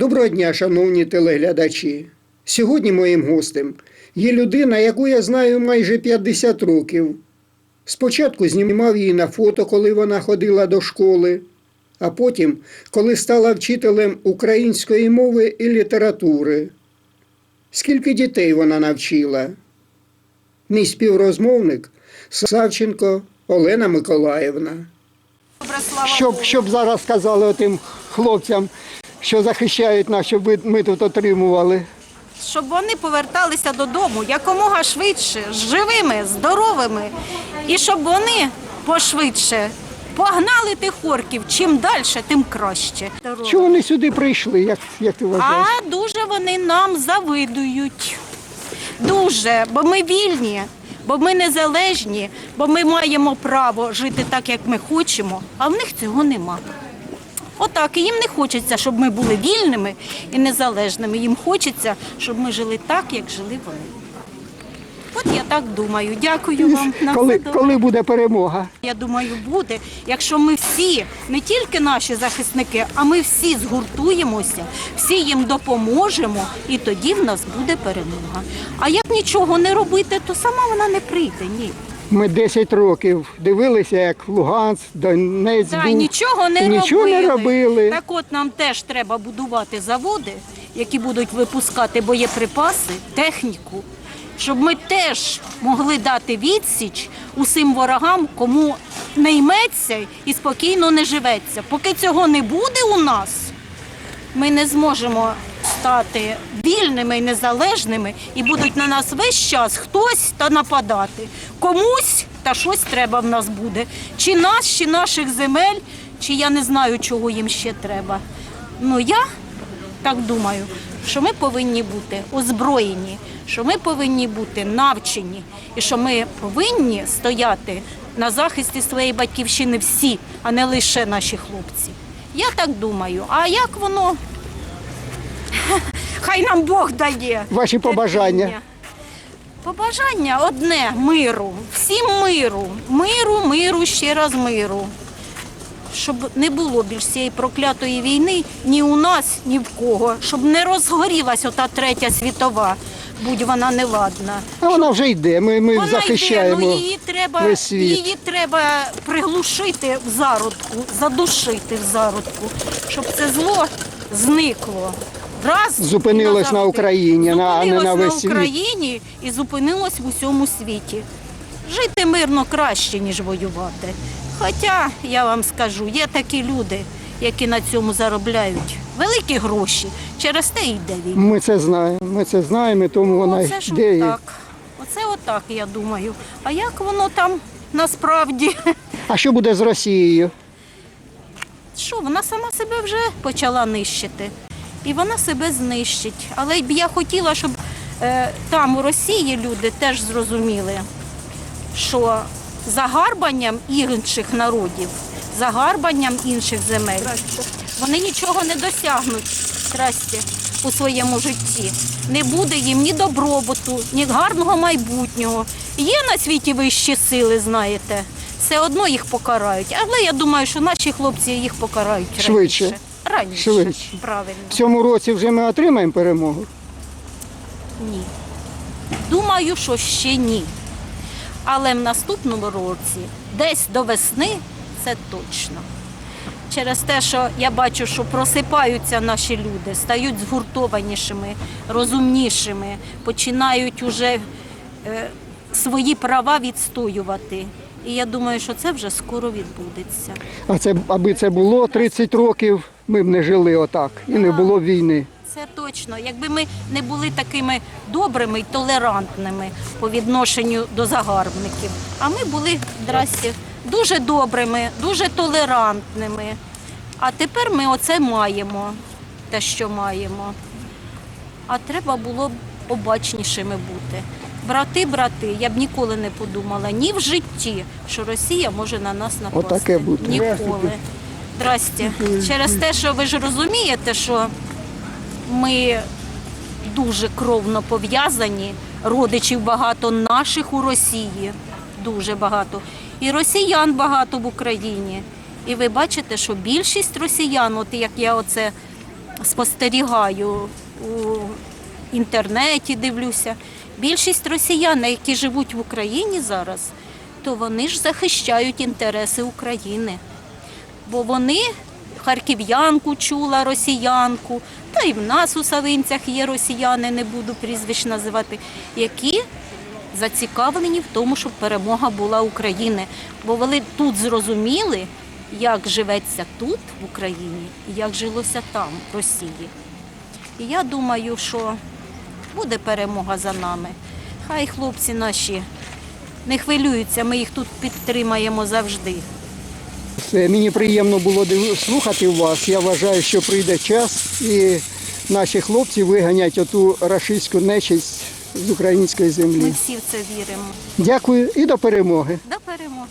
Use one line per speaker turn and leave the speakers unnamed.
Доброго дня, шановні телеглядачі. Сьогодні моїм гостем є людина, яку я знаю майже 50 років. Спочатку знімав її на фото, коли вона ходила до школи, а потім, коли стала вчителем української мови і літератури. Скільки дітей вона навчила? Мій співрозмовник Савченко Олена Миколаївна.
Добре, слава
Щоб, щоб зараз сказали тим хлопцям, що захищають нас, щоб ми тут отримували.
Щоб вони поверталися додому якомога швидше, живими, здоровими, і щоб вони пошвидше погнали тих орків. Чим далі, тим краще.
Чого вони сюди прийшли, як, як ти вважаєш?
А дуже вони нам завидують. Дуже, бо ми вільні, бо ми незалежні, бо ми маємо право жити так, як ми хочемо, а в них цього нема. Отак, і їм не хочеться, щоб ми були вільними і незалежними. Їм хочеться, щоб ми жили так, як жили вони. От я так думаю. Дякую вам. На
коли,
все добре.
коли буде перемога?
Я думаю, буде, якщо ми всі, не тільки наші захисники, а ми всі згуртуємося, всі їм допоможемо, і тоді в нас буде перемога. А як нічого не робити, то сама вона не прийде. Ні.
Ми 10 років дивилися, як Луганськ, Донець
Да,
був.
нічого не
нічого
робили.
не робили.
Так от нам теж треба будувати заводи, які будуть випускати боєприпаси, техніку, щоб ми теж могли дати відсіч усім ворогам, кому не йметься і спокійно не живеться. Поки цього не буде у нас, ми не зможемо стати вільними і незалежними, і будуть на нас весь час хтось та нападати. Комусь та щось треба в нас буде. Чи нас, чи наших земель, чи я не знаю, чого їм ще треба. Ну я так думаю, що ми повинні бути озброєні, що ми повинні бути навчені, і що ми повинні стояти на захисті своєї батьківщини всі, а не лише наші хлопці. Я так думаю. А як воно? Хай нам Бог дає.
Ваші побажання?
Побажання одне миру, всім миру, миру, миру, ще раз миру. Щоб не було більш цієї проклятої війни ні у нас, ні в кого, щоб не розгорілась ота третя світова, будь вона неладна.
А вона вже йде. Ми, ми
Вона
захищаємо.
йде, ну її треба,
весь світ.
її треба приглушити в зародку, задушити в зародку, щоб це зло зникло. Раз
Зупинилось на Україні, на- не на весь світ.
Україні і зупинилось в усьому світі. Жити мирно краще, ніж воювати. Хоча я вам скажу, є такі люди, які на цьому заробляють великі гроші. Через те йде війна.
Ми це знаємо. Ми це знаємо, і тому вона
Оце ж
йде.
отак. Оце отак, я думаю. А як воно там насправді?
А що буде з Росією?
Що, вона сама себе вже почала нищити. І вона себе знищить. Але б я хотіла, щоб е, там у Росії люди теж зрозуміли, що загарбанням інших народів, загарбанням інших земель, вони нічого не досягнуть здрасте, у своєму житті. Не буде їм ні добробуту, ні гарного майбутнього. Є на світі вищі сили, знаєте. Все одно їх покарають. Але я думаю, що наші хлопці їх покарають раніше.
Швидше.
Раніше.
Швидше.
Правильно.
В цьому році вже ми отримаємо перемогу.
Ні. Думаю, що ще ні. Але в наступному році, десь до весни, це точно. Через те, що я бачу, що просипаються наші люди, стають згуртованішими, розумнішими, починають уже е, свої права відстоювати. І я думаю, що це вже скоро відбудеться.
А це аби це було 30 років, ми б не жили отак і не було війни.
Це точно. Якби ми не були такими добрими і толерантними по відношенню до загарбників, а ми були здрасте, дуже добрими, дуже толерантними. А тепер ми оце маємо, те, що маємо. А треба було б обачнішими бути. Брати, брати, я б ніколи не подумала ні в житті, що Росія може на нас напасти.
Отаке буде.
Ніколи. Здрасте. Через те, що ви ж розумієте, що ми дуже кровно пов'язані, родичів багато наших у Росії, дуже багато. І росіян багато в Україні. І ви бачите, що більшість росіян, от як я оце спостерігаю у інтернеті, дивлюся. Більшість росіян, які живуть в Україні зараз, то вони ж захищають інтереси України. Бо вони харків'янку чула, росіянку, та й в нас у Савинцях є росіяни, не буду прізвищ називати, які зацікавлені в тому, щоб перемога була України. Бо вони тут зрозуміли, як живеться тут, в Україні, і як жилося там, в Росії. І я думаю, що буде перемога за нами. Хай хлопці наші не хвилюються, ми їх тут підтримаємо завжди.
Мені приємно було слухати вас. Я вважаю, що прийде час і наші хлопці виганять оту рашистську нечисть з української землі.
Ми всі в це віримо.
Дякую і до перемоги.
До перемоги.